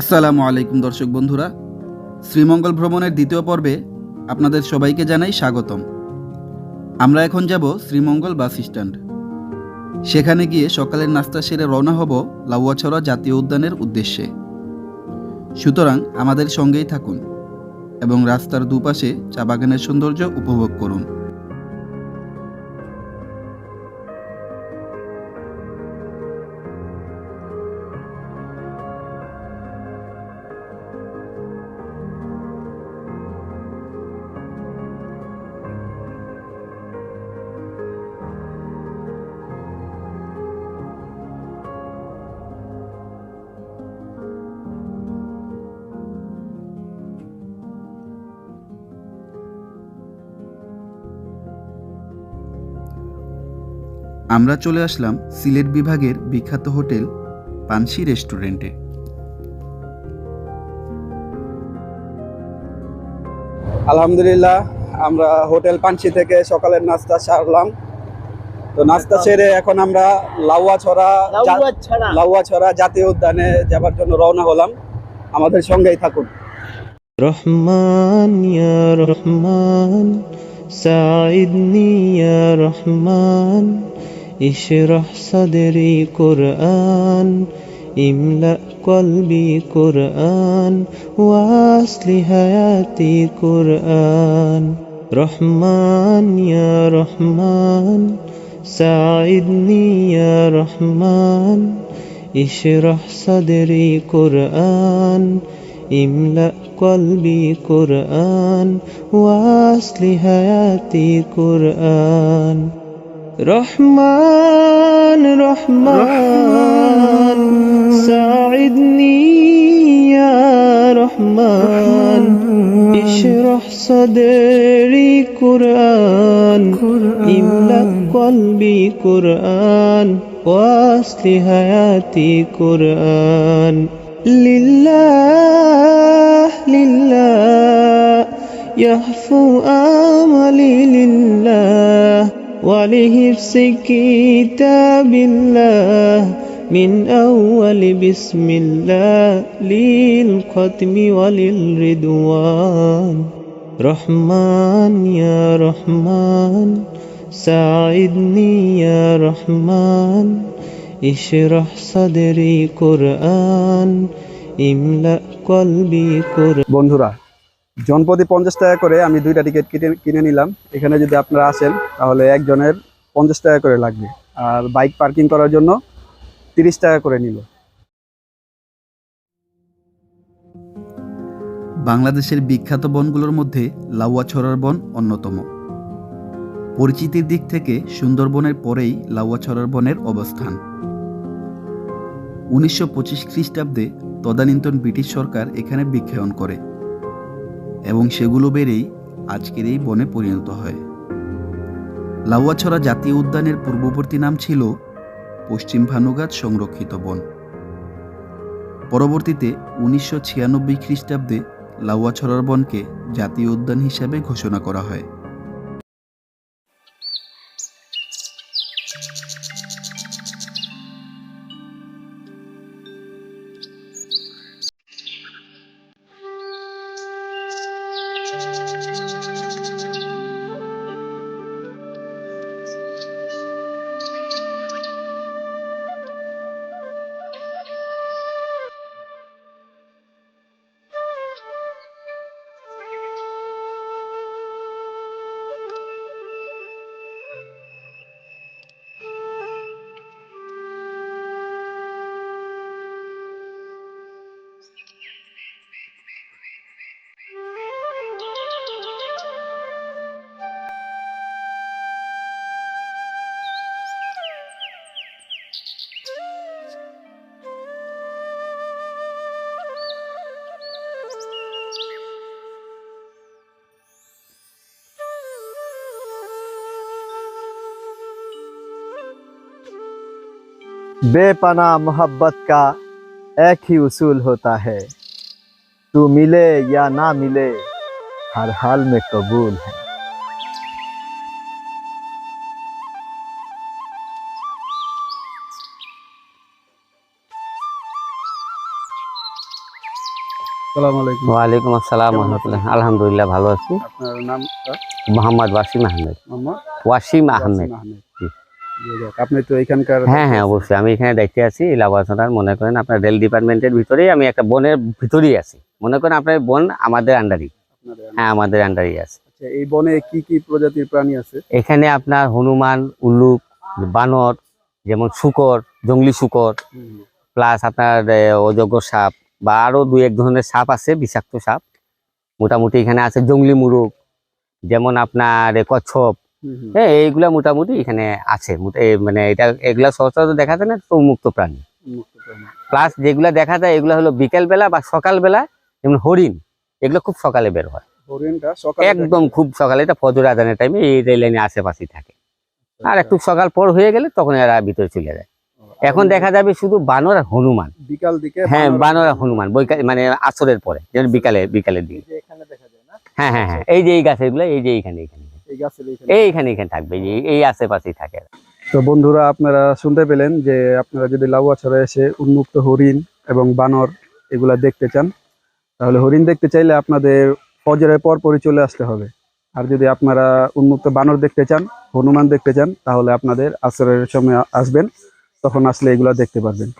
আসসালামু আলাইকুম দর্শক বন্ধুরা। শ্রীমঙ্গল ভ্রমণের দ্বিতীয় পর্বে আপনাদের সবাইকে জানাই স্বাগতম। আমরা এখন যাব শ্রীমঙ্গল বাস স্ট্যান্ড। সেখানে গিয়ে সকালের নাস্তা সেরে রওনা হব লাউয়াছড়া জাতীয় উদ্যানের উদ্দেশ্যে। সুতরাং আমাদের সঙ্গেই থাকুন এবং রাস্তার দুপাশে চা বাগানের সৌন্দর্য উপভোগ করুন। আমরা চলে আসলাম সিলেট বিভাগের বিখ্যাত হোটেল পানসি রেস্টুরেন্টে। আলহামদুলিল্লাহ আমরা হোটেল পানসি থেকে সকালের নাস্তা সারলাম। তো নাস্তা আচ্ছা। সেরে এখন আমরা লাউয়াছড়া লাউয়াছড়া জাতীয় উদ্যানে যাবার জন্য রওনা হলাম। আমাদের সঙ্গেই থাকুন। রহমান ইয়া রহমান সাইদনি ইয়া রহমান। اشرح صدري قرآن املأ قلبي قرآن واصل حياتي قرآن. رحمن يا رحمن ساعدني يا رحمن اشرح صدري قرآن املأ قلبي قرآن واصل حياتي قرآن. رحمن رحمن. ساعدني يا رحمن. اشرح صدري قرآن. املأ قلبي قرآن. واصل حياتي قرآن. لله لله. يهفو آملي لله. ولحفظ كتاب الله من أول بسم الله للختم وللرضوان رحمن يا رحمن ساعدني يا رحمن اشرح صدري قرآن املأ قلبي قرآن بندورا জনপ্রতি পঞ্চাশ টাকা করে আমি দুইটা টিকিট কিনে কিনে নিলাম। এখানে যদি আপনারা আসেন, তাহলে একজনের পঞ্চাশ টাকা করে লাগবে। আর বাইক পার্কিং করার জন্য তিরিশ টাকা করে নিল। বাংলাদেশের বিখ্যাত বনগুলোর মধ্যে লাউয়াছড়ার বন অন্যতম। পরিচিতির দিক থেকে সুন্দরবনের পরেই লাউয়াছড়ার বনের অবস্থান। উনিশশো পঁচিশ খ্রিস্টাব্দে তদানীন্তন ব্রিটিশ সরকার এখানে বিক্ষেপণ করে। এবং সেগুলো বেড়েই আজকের এই বনে পরিণত হয়। লাউয়াছড়া জাতীয় উদ্যানের পূর্ববর্তী নাম ছিল পশ্চিম ভানুগাছ সংরক্ষিত বন। পরবর্তীতে উনিশশো ছিয়ানব্বই খ্রিস্টাব্দে লাউয়াছড়ার বনকে জাতীয় উদ্যান হিসাবে ঘোষণা করা হয়। बेपना मोहब्बत का एक ही उसूल होता है तू मिले या ना मिले हर हाल में कबूल है আসসালামু আলাইকুম ওয়ালাইকুম আসসালাম কেমন আছেন? রহমতুল্লাহ আলহামদুলিল্লাহ ভালো আছি আপনার নামটা মোহাম্মদ ওয়াসিম আহমেদ মোহাম্মদ ওয়াসিম আহমেদ আপনি তো এখানকার হ্যাঁ হ্যাঁ অবশ্যই। আমি এখানে দেখতে আছি লাভাসনার মনে করেন আপনার রেল ডিপার্টমেন্টের ভিতরেই আমি একটা বনের ভিতরেই আছি। মনে করেন আপনার বন আমাদের আন্ডারই হ্যাঁ আমাদের আন্ডারই আছে। আচ্ছা এই বনে কি কি প্রজাতির প্রাণী আছে? এখানে আপনার হনুমান উল্লুক বানর যেমন শুকর জঙ্গলি শুকর প্লাস আপনার অযোগ্য সাপ বা আরও দুই এক ধরনের সাপ আছে বিষাক্ত সাপ। মোটামুটি এখানে আছে জঙ্গলি মুরুগ যেমন আপনার কচ্ছপ হ্যাঁ এইগুলা মোটামুটি এখানে আছে। মানে এটা এগুলা সচরাচর দেখা যায় না তো মুক্ত প্রাণী। প্লাস যেগুলা দেখা যায় এগুলা হলো বিকেল বেলা বা সকাল বেলা যেমন হরিণ এগুলো খুব সকালে বের হয়। একদম খুব সকালে এটা ফজর আদানের টাইমে এই রেল লাইনের আশেপাশেই থাকে। আর একটু সকাল পর হয়ে গেলে তখন এরা ভিতরে চলে যায়। এখন দেখা যাবে শুধু বানর আর হনুমান। বিকাল দিকে হ্যাঁ বানর- আর হনুমান বৈকাল মানে আসরের পরে যেন বিকালে বিকালের দিকে। হ্যাঁ হ্যাঁ হ্যাঁ এই যে এই গাছেরগুলো এই যে এইখানে এইখানে। এইখানে। এইখানে থাকবে এই আশেপাশেই থাকে। তো বন্ধুরা আপনারা শুনতে পেলেন যে আপনারা যদি লাউয়াছড়া এসে উন্মুক্ত হরিণ এবং বানর এগুলা দেখতে চান তাহলে হরিণ দেখতে চাইলে আপনাদের ফজরের পর পরই চলে আসতে হবে। আর যদি আপনারা উন্মুক্ত বানর দেখতে চান হনুমান দেখতে চান তাহলে আপনাদের আসরের সময় আসবেন তখন আসলে এগুলা দেখতে পারবেন।